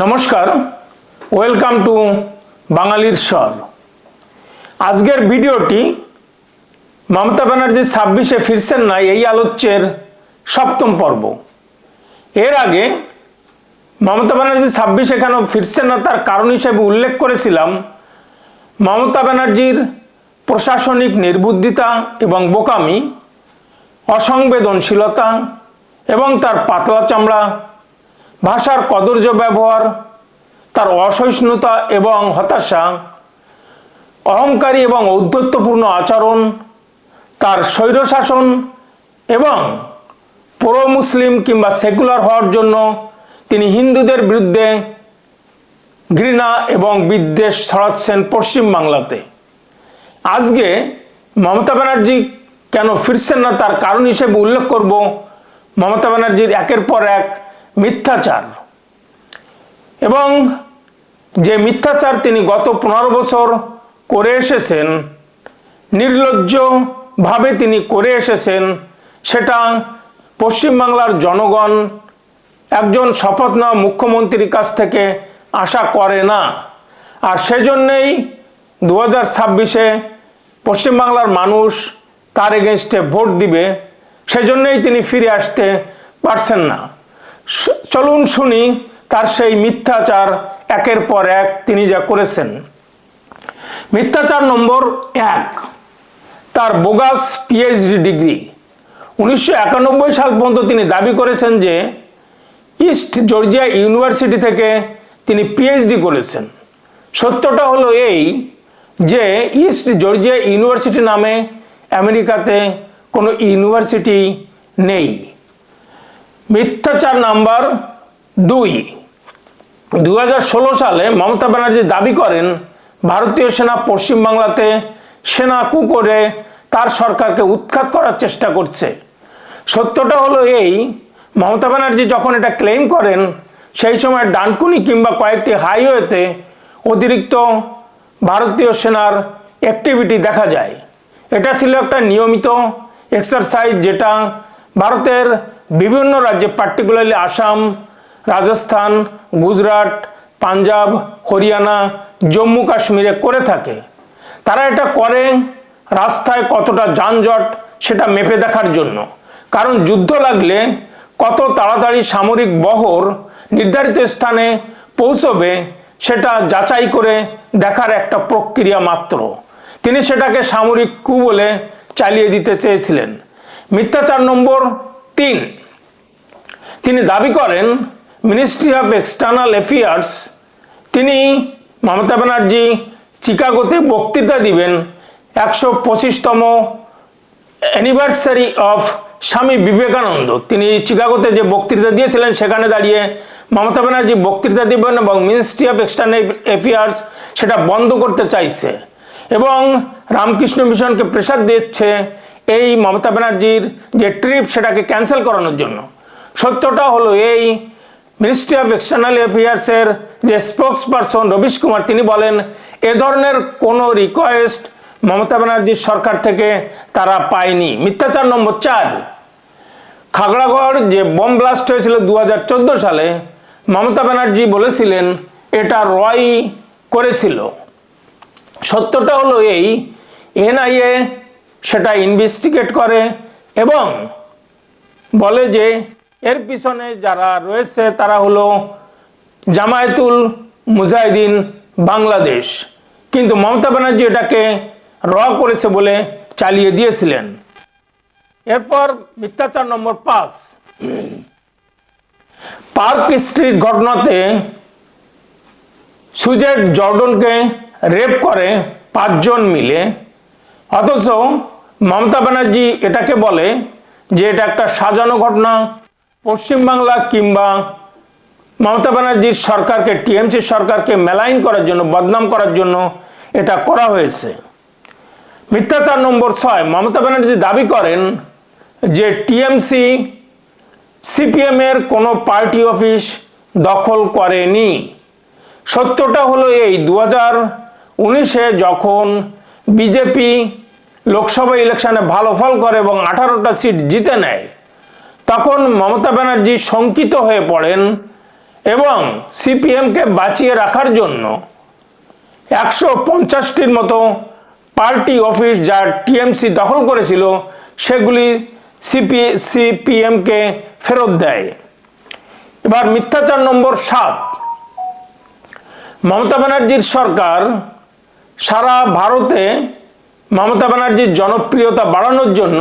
নমস্কার, welcome to বাঙালির স্বর। আজকের ভিডিওটি মমতা ব্যানার্জি ছাব্বিশে ফিরছেন না, এই আলোচ্যের সপ্তম পর্ব। এর আগে মমতা ব্যানার্জি ছাব্বিশে কেন ফিরছেন না, তার কারণ হিসেবে উল্লেখ করেছিলাম মমতা ব্যানার্জির প্রশাসনিক নির্বুদ্ধিতা এবং বোকামি, অসংবেদনশীলতা এবং তার পাতলা চামড়া ভাষার কদর্য ব্যবহার তার অসহিষ্ণুতা এবং হতাশা অহংকারী এবং ঔদ্ধত্যপূর্ণ আচরণ তার স্বৈরশাসন এবং প্রো মুসলিম কিংবা সেকুলার হওয়ার জন্য তিনি হিন্দুদের বিরুদ্ধে ঘৃণা এবং বিদ্বেষ ছড়াচ্ছেন পশ্চিমবাংলাতে আজকে মমতা ব্যানার্জি কেন ফিরছেন না তার কারণ হিসেবে উল্লেখ করব, মমতা ব্যানার্জির একের পর এক মিথ্যাচার। এবং যে মিথ্যাচার তিনি গত পনেরো বছর করে এসেছেন, নির্লজ্জভাবে তিনি করে এসেছেন, সেটা পশ্চিমবাংলার জনগণ একজন শপথ নেওয়া মুখ্যমন্ত্রীর কাছ থেকে আশা করে না। আর সেজন্যেই দু হাজার ছাব্বিশে পশ্চিমবাংলার মানুষ তার এগেনস্টে ভোট দিবে, সেজন্যই তিনি ফিরে আসতে পারছেন না। চলুন শুনি তার সেই মিথ্যাচার একের পর এক তিনি যা করেছেন। মিথ্যাচার নম্বর এক, তার বোগাস পিএইচডি ডিগ্রি। উনিশশো একানব্বই সাল পর্যন্ত তিনি দাবি করেছেন যে ইস্ট জর্জিয়া ইউনিভার্সিটি থেকে তিনি পিএইচডি করেছেন। সত্যটা হলো এই যে ইস্ট জর্জিয়া ইউনিভার্সিটি নামে আমেরিকাতে কোনো ইউনিভার্সিটি নেই। মিথ্যাচার নাম্বার দুই। দু সালে মমতা ব্যানার্জি দাবি করেন, ভারতীয় সেনা পশ্চিমবাংলাতে সেনা কু করে তার সরকারকে উৎখাত করার চেষ্টা করছে। সত্যটা হলো এই, মমতা ব্যানার্জি যখন এটা ক্লেম করেন, সেই সময় ডানকুনি কিংবা কয়েকটি হাইওয়েতে অতিরিক্ত ভারতীয় সেনার অ্যাক্টিভিটি দেখা যায়। এটা ছিল একটা নিয়মিত এক্সারসাইজ যেটা ভারতের বিভিন্ন রাজ্যে পার্টিকুলারলি আসাম, রাজস্থান, গুজরাট, পাঞ্জাব, হরিয়ানা, জম্মু কাশ্মীরে করে থাকে। তারা এটা করে রাস্তায় কতটা যানজট সেটা মেপে দেখার জন্য। কারণ যুদ্ধ লাগলে কত তাড়াতাড়ি সামরিক বহর নির্ধারিত স্থানে পৌঁছবে সেটা যাচাই করে দেখার একটা প্রক্রিয়া মাত্র। তিনি সেটাকে সামরিক কু বলে চালিয়ে দিতে চেয়েছিলেন। মিথ্যাচার নম্বর তিন। তিনি দাবি করেন মিনিস্ট্রি অফ এক্সটার্নাল অ্যাফেয়ার্স তিনি মমতা ব্যানার্জি চিকাগোতে বক্তৃতা দিবেন, একশো পঁচিশতম অ্যানিভার্সারি অফ স্বামী বিবেকানন্দ। তিনি চিকাগোতে যে বক্তৃতা দিয়েছিলেন, সেখানে দাঁড়িয়ে মমতা ব্যানার্জি বক্তৃতা দিবেন এবং মিনিস্ট্রি অফ এক্সটার্নাল অ্যাফেয়ার্স সেটা বন্ধ করতে চাইছে এবং রামকৃষ্ণ মিশনকে প্রেশার দিচ্ছে এই মমতা ব্যানার্জির যে ট্রিপ সেটাকে ক্যান্সেল করানোর জন্য। সত্যটা হলো এই মিনিস্ট্রি অফ এক্সটার্নাল অ্যাফেয়ার্সের যে স্পোক্স পারসন রবিশ কুমার, তিনি বলেন, এ ধরনের কোনো রিকোয়েস্ট মমতা ব্যানার্জির সরকার থেকে তারা পায়নি। মিথ্যাচার নম্বর চার। খাগড়াগড় যে বোম ব্লাস্ট হয়েছিল দু হাজার চোদ্দ সালে, মমতা ব্যানার্জি বলেছিলেন, এটা রয় করেছিল। সত্যটা হলো এই, এনআইএ সেটা ইনভেস্টিগেট করে এবং বলে যে এর পিছনে যারা রয়েছে, তারা হলো জামায়াতুল মুজাহিদিন বাংলাদেশ। কিন্তু মমতা ব্যানার্জি এটাকে র করেছে বলে চালিয়ে দিয়েছিলেন। এরপর মিথ্যাচার নম্বর পাঁচ। পার্ক স্ট্রিট ঘটনাতে সুজেট জর্ডনকে রেপ করে পাঁচজন মিলে। অথচ মমতা ব্যানার্জি এটাকে বলে যে এটা একটা সাজানো ঘটনা পশ্চিমবাংলা কিংবা মমতা ব্যানার্জির সরকারকে, টিএমসি সরকারকে মেলাইন করার জন্য, বদনাম করার জন্য এটা করা হয়েছে। মিথ্যাচার নম্বর ছয়, মমতা ব্যানার্জি দাবি করেন যে টিএমসি সিপিএমের কোনো পার্টি অফিস দখল করেনি। সত্যটা হলো এই দু হাজার উনিশে যখন বিজেপি লোকসভা ইলেকশনে ভালো ফল করে এবং আঠারোটা সিট জিতে নেয় তখন মমতা ব্যানার্জি শঙ্কিত হয়ে পড়েন এবং সিপিএমকে বাঁচিয়ে রাখার জন্য একশো পঞ্চাশটির মতো পার্টি অফিস যা টিএমসি দখল করেছিল, সেগুলি সিপি, সিপিএমকে ফেরত দেয়। এবার মিথ্যাচার নম্বর সাত। মমতা ব্যানার্জির সরকার সারা ভারতে মমতা ব্যানার্জির জনপ্রিয়তা বাড়ানোর জন্য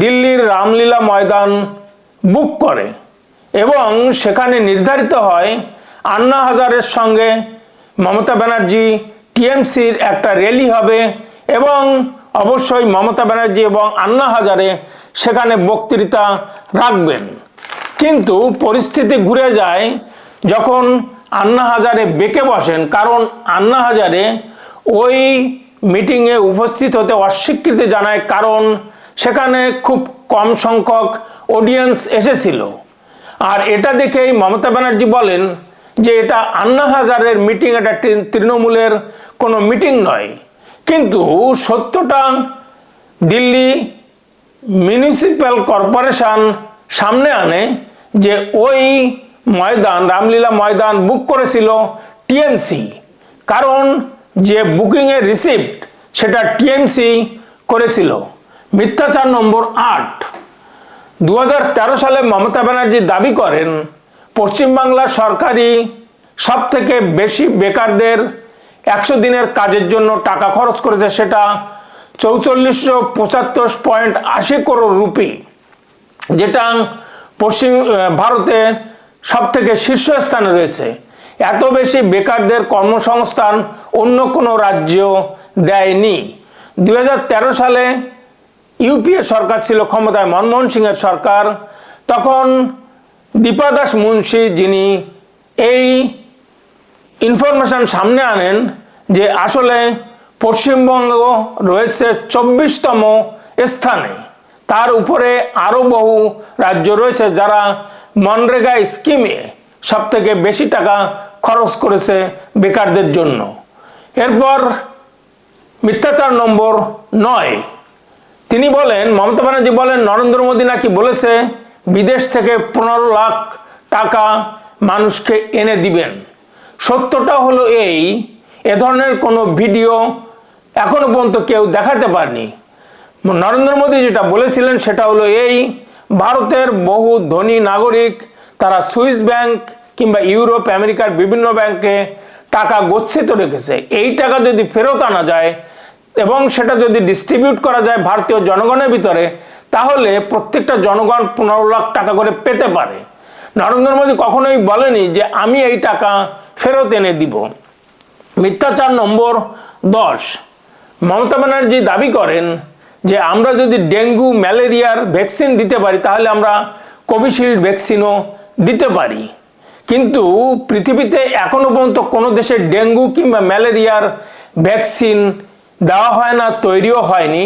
দিল্লির রামলীলা ময়দান বুক করে এবং সেখানে নির্ধারিত হয় আন্না হাজারের সঙ্গে মমতা ব্যানার্জি টিএমসির একটা র্যালি হবে এবং অবশ্যই মমতা ব্যানার্জি এবং আন্না হাজারে সেখানে বক্তৃতা রাখবেন। কিন্তু পরিস্থিতি ঘুরে যায় যখন আন্না হাজারে বেঁকে বসেন, কারণ আন্না হাজারে ওই মিটিংয়ে উপস্থিত হতে অস্বীকৃতি জানায়, কারণ সেখানে খুব কম সংখ্যক অডিয়েন্স এসেছিল। আর এটা দেখেই মমতা ব্যানার্জি বলেন যে এটা আন্না হাজারের মিটিং এটা তৃণমূলের কোনো মিটিং নয়। কিন্তু সত্যটা দিল্লি মিউনিসিপ্যাল কর্পোরেশন সামনে আনে যে ওই ময়দান, রামলীলা ময়দান বুক করেছিল টিএমসি। কারণ যে বুকিংয়ের রিসিপ্ট সেটা টিএমসি করেছিল। মিথ্যাচার নম্বর আট। দু সালে মমতা ব্যানার্জি দাবি করেন, পশ্চিমবাংলার সরকারি সব থেকে বেশি বেকারদের একশো দিনের কাজের জন্য টাকা খরচ করেছে সেটা চৌচল্লিশশো পঁচাত্তর পয়েন্ট আশি করোড় রুপি, যেটা পশ্চিম ভারতে সব থেকে শীর্ষস্থানে রয়েছে। এত বেশি বেকারদের কর্মসংস্থান অন্য কোনো রাজ্য দেয়নি। দু হাজার তেরো সালে ইউপিএ সরকার ছিল ক্ষমতায় মনমোহন সিংয়ের সরকার, তখন দীপা দাস মুন্সি যিনি এই ইনফরমেশন সামনে আনেন যে আসলে পশ্চিমবঙ্গ রয়েছে চব্বিশতম স্থানে। তার উপরে আরও বহু রাজ্য রয়েছে যারা মনরেগা স্কিমে সব থেকে বেশি টাকা খরচ করেছে বেকারদের জন্য। এরপর মিথ্যাচার নম্বর নয়। তিনি বলেন, মমতা ব্যানার্জি বলেন, নরেন্দ্র মোদী নাকি বলেছে, বিদেশ থেকে পনেরো লাখ টাকা মানুষকে এনে দিবেন। সত্যটা হলো এই, এ ধরনের কোনো ভিডিও এখনও পর্যন্ত কেউ দেখাতে পারেনি। নরেন্দ্র মোদী যেটা বলেছিলেন সেটা হলো এই, ভারতের বহু ধনী নাগরিক, তারা সুইস ব্যাংক কিংবা ইউরোপ, আমেরিকার বিভিন্ন ব্যাংকে টাকা গচ্ছিত রেখেছে। এই টাকা যদি ফেরত আনা যায় এবং সেটা যদি ডিস্ট্রিবিউট করা যায় ভারতীয় জনগণের ভিতরে, তাহলে প্রত্যেকটা জনগণ পনেরো লাখ টাকা করে পেতে পারে। নরেন্দ্র মোদী কখনোই বলেনি যে আমি এই টাকা ফেরত এনে দিব। মিথ্যাচার নম্বর দশ। মমতা ব্যানার্জি দাবি করেন যে আমরা যদি ডেঙ্গু, ম্যালেরিয়ার ভ্যাকসিন দিতে পারি, তাহলে আমরা কোভিশিল্ড ভ্যাকসিনও দিতে পারি। কিন্তু পৃথিবীতে এখনও পর্যন্ত কোনো দেশে ডেঙ্গু কিংবা ম্যালেরিয়ার ভ্যাকসিন দেওয়া হয় না, তৈরিও হয়নি।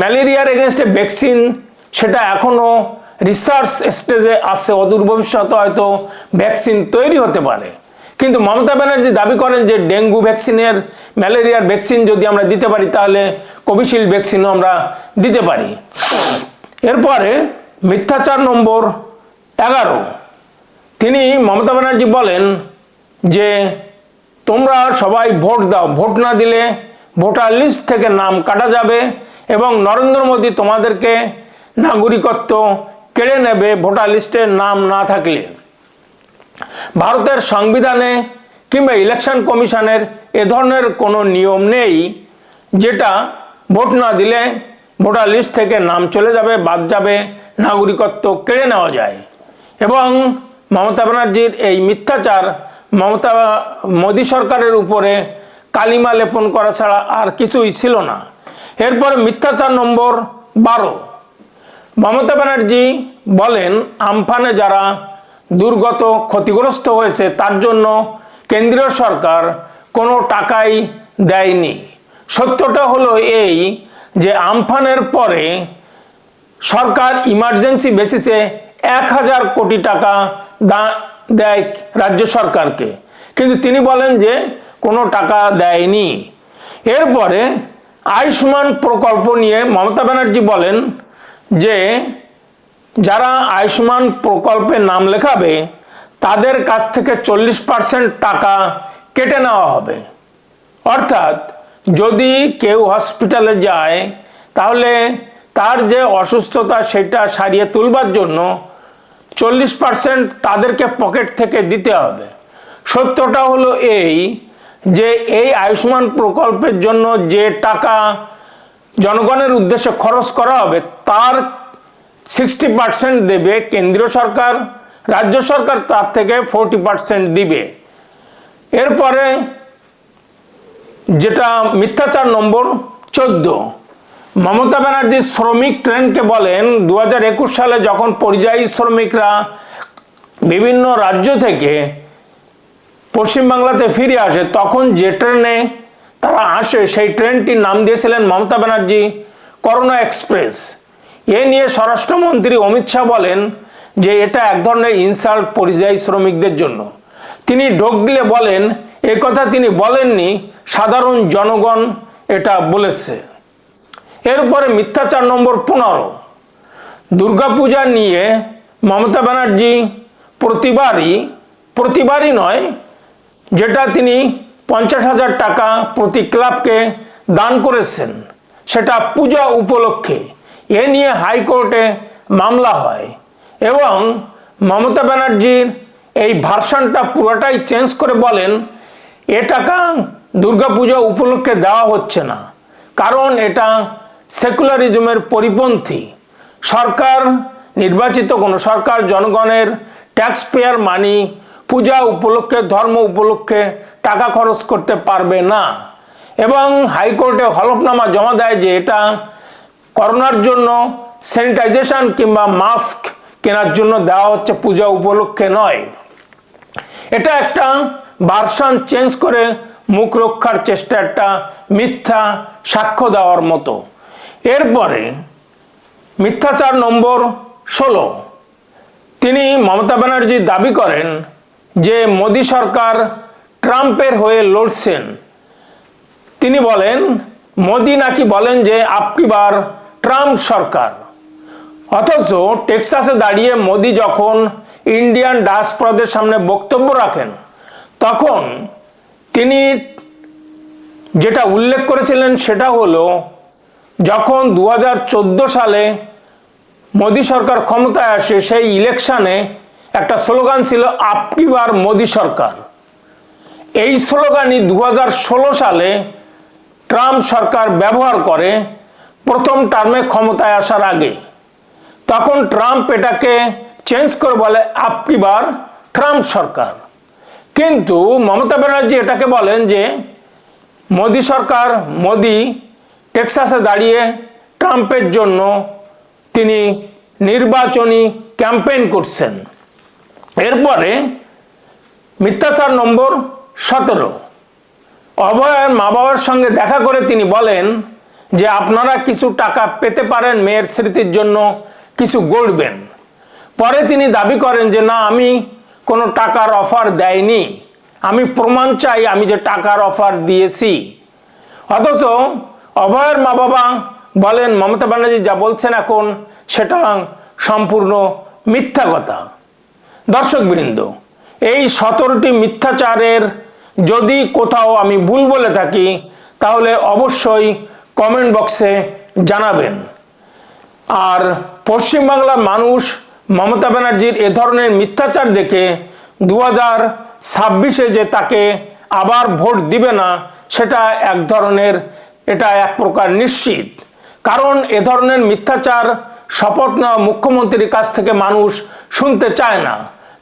ম্যালেরিয়ার এগেনস্টে ভ্যাকসিন, সেটা এখনও রিসার্চ স্টেজে আসছে অদূর ভবিষ্যতে হয়তো ভ্যাকসিন তৈরি হতে পারে। কিন্তু মমতা ব্যানার্জি দাবি করেন যে ডেঙ্গু ভ্যাকসিনের, ম্যালেরিয়ার ভ্যাকসিন যদি আমরা দিতে পারি, তাহলে কোভিশিল্ড ভ্যাকসিনও আমরা দিতে পারি। এরপরে মিথ্যাচার নম্বর এগারো। তিনি মমতা ব্যানার্জি বলেন যে, তোমরা সবাই ভোট দাও। ভোট না দিলে ভোটার লিস্ট থেকে নাম কাটা যাবে এবং নরেন্দ্র মোদী তোমাদেরকে নাগরিকত্ব কেড়ে নেবে ভোটার লিস্টে নাম না থাকলে। ভারতের সংবিধানে কিংবা ইলেকশন কমিশনের এ ধরনের কোনো নিয়ম নেই যেটা ভোট না দিলে ভোটার লিস্ট থেকে নাম চলে যাবে, বাদ যাবে, নাগরিকত্ব কেড়ে নেওয়া যায়। এবং মমতা ব্যানার্জির এই মিথ্যাচার মমতা, মোদী সরকারের উপরে কালিমা লেপন করা ছাড়া আর কিছুই ছিল না। এরপরে মিথ্যাচার নম্বর বারো। মমতা ব্যানার্জি বলেন, আমফানে যারা দুর্গত ক্ষতিগ্রস্ত হয়েছে, তার জন্য কেন্দ্রীয় সরকার কোনো টাকাই দেয়নি। সত্যটা হলো এই যে আমফানের পরে সরকার ইমার্জেন্সি বেসিসে এক হাজার কোটি টাকা দেয় রাজ্য সরকারকে। কিন্তু তিনি বলেন যে কোনো টাকা দেয়নি। এরপরে আয়ুষ্মান প্রকল্প নিয়ে মমতা ব্যানার্জি বলেন যে, যারা আয়ুষ্মান প্রকল্পে নাম লেখাবে, তাদের কাছ থেকে চল্লিশ পার্সেন্ট টাকা কেটে নেওয়া হবে। অর্থাৎ যদি কেউ হসপিটালে যায়, তাহলে তার যে অসুস্থতা সেটা সারিয়ে তুলবার জন্য চল্লিশ পার্সেন্ট তাদেরকে পকেট থেকে দিতে হবে। সত্যটা হলো এই যে এই আয়ুষ্মান প্রকল্পের জন্য যে টাকা জনগণের উদ্দেশ্যে খরচ করা হবে, তার সিক্সটি পার্সেন্ট দেবে কেন্দ্রীয় সরকার, রাজ্য সরকার তার থেকে ফোরটি পার্সেন্ট দিবে। এরপরে যেটা মিথ্যাচার নম্বর চোদ্দ, মমতা ব্যানার্জি শ্রমিক ট্রেনকে বলেন দু হাজার একুশ সালে যখন পরিযায়ী শ্রমিকরা বিভিন্ন রাজ্য থেকে পশ্চিমবাংলাতে ফিরে আসে, তখন যে ট্রেনে তারা আসে, সেই ট্রেনটির নাম দিয়েছিলেন মমতা ব্যানার্জি, করোনা এক্সপ্রেস। এ নিয়ে স্বরাষ্ট্রমন্ত্রী অমিত শাহ বলেন যে এটা এক ধরনের ইনসাল্ট পরিযায়ী শ্রমিকদের জন্য। তিনি ঢোক বলেন, এ কথা তিনি বলেননি, সাধারণ জনগণ এটা বলেছে। এরপরে মিথ্যাচার নম্বর পনেরো। দুর্গাপূজা নিয়ে মমতা ব্যানার্জি প্রতিবারই প্রতিবারই নয় যেটা তিনি পঞ্চাশ হাজার টাকা প্রতি ক্লাবকে দান করেছেন, সেটা পূজা উপলক্ষে। এ নিয়ে হাইকোর্টে মামলা হয় এবং মমতা ব্যানার্জির এই ভার্সানটা পুরোটাই চেঞ্জ করে বলেন, এ টাকা দুর্গাপূজা উপলক্ষে দেওয়া হচ্ছে না। কারণ এটা সেকুলারিজমের পরিপন্থী। সরকার, নির্বাচিত কোনো সরকার, জনগণের ট্যাক্স পেয়ার মানি পূজা উপলক্ষে, ধর্ম উপলক্ষে টাকা খরচ করতে পারবে না। এবং হাইকোর্টে হলফনামা জমা দেয় যে এটা করোনার জন্য স্যানিটাইজেশন কিংবা মাস্ক কেনার জন্য দেওয়া হচ্ছে, পূজা উপলক্ষে নয়। এটা একটা ভার্সান চেঞ্জ করে মুখ রক্ষার চেষ্টা, একটা মিথ্যা সাক্ষ্য দেওয়ার মতো। এরপরে মিথ্যাচার নম্বর ষোলো। তিনি মমতা ব্যানার্জি দাবি করেন যে মোদী সরকার ট্রাম্পের হয়ে লড়ছেন, তিনি বলেন, মোদী নাকি বলেন যে আপকিবার ট্রাম্প সরকার। অথচ টেক্সাসে দাঁড়িয়ে মোদী যখন ইন্ডিয়ান ডাসপ্রদের সামনে বক্তব্য রাখেন, তখন তিনি যেটা উল্লেখ করেছিলেন সেটা হলো, যখন দু হাজার চোদ্দ সালে মোদী সরকার ক্ষমতায় আসে, সেই ইলেকশনে একটা স্লোগান ছিল আপকিবার মোদী সরকার? এই স্লোগানই দু হাজার ষোলো সালে ট্রাম্প সরকার ব্যবহার করে প্রথম টার্মে ক্ষমতায় আসার আগে। তখন ট্রাম্প এটাকে চেঞ্জ করে বলে আপকিবার ট্রাম্প সরকার। কিন্তু মমতা ব্যানার্জি এটাকে বলেন যে, মোদী সরকার, মোদি টেক্সাসে দাঁড়িয়ে ট্রাম্পের জন্য তিনি নির্বাচনী ক্যাম্পেইন করছেন। এরপরে মিথ্যাচার নম্বর সতেরো। অভয়ের মা বাবার সঙ্গে দেখা করে তিনি বলেন যে, আপনারা কিছু টাকা পেতে পারেন, মেয়ের স্মৃতির জন্য কিছু গড়বেন। পরে তিনি দাবি করেন যে, না, আমি কোনো টাকার অফার দেয়নি। আমি প্রমাণ চাই আমি যে টাকার অফার দিয়েছি। অথচ অভয়ের মা বাবা বলেন, মমতা ব্যানার্জি যা বলছেন এখন, সেটা সম্পূর্ণ মিথ্যা কথা। দর্শকবৃন্দ, এই সতেরোটি মিথ্যাচারের যদি কোথাও আমি ভুল বলে থাকি, তাহলে অবশ্যই কমেন্ট বক্সে জানাবেন। আর পশ্চিমবাংলার মানুষ মমতা ব্যানার্জির এ ধরনের মিথ্যাচার দেখে দু হাজার ছাব্বিশে যে তাকে আবার ভোট দিবে না, সেটা এক ধরনের, এটা এক প্রকার নিশ্চিত। কারণ এ ধরনের মিথ্যাচার শপথ নেওয়া মুখ্যমন্ত্রীর কাছ থেকে মানুষ শুনতে চায় না।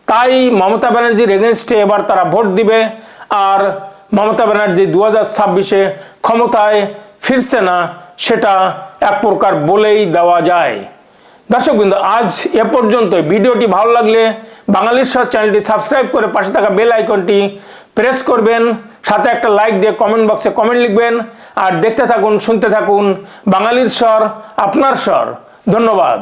তাই মমতা ব্যানার্জির এগেনস্টে এবার তারা ভোট দিবে। আর মমতা ব্যানার্জি দু হাজার ছাব্বিশে ক্ষমতায় ফিরছে না, সেটা এক প্রকার বলেই দেওয়া যায়। দর্শকবৃন্দ, আজ এ পর্যন্ত ভিডিওটি ভালো লাগলে বাঙালির স্বর চ্যানেলটি সাবস্ক্রাইব করে পাশে থাকা বেল আইকনটি প্রেস করবেন। সাথে একটা লাইক দিয়ে কমেন্ট বক্সে কমেন্ট লিখবেন। আর দেখতে থাকুন, শুনতে থাকুন বাঙালির স্বর, আপনার স্বর। ধন্যবাদ।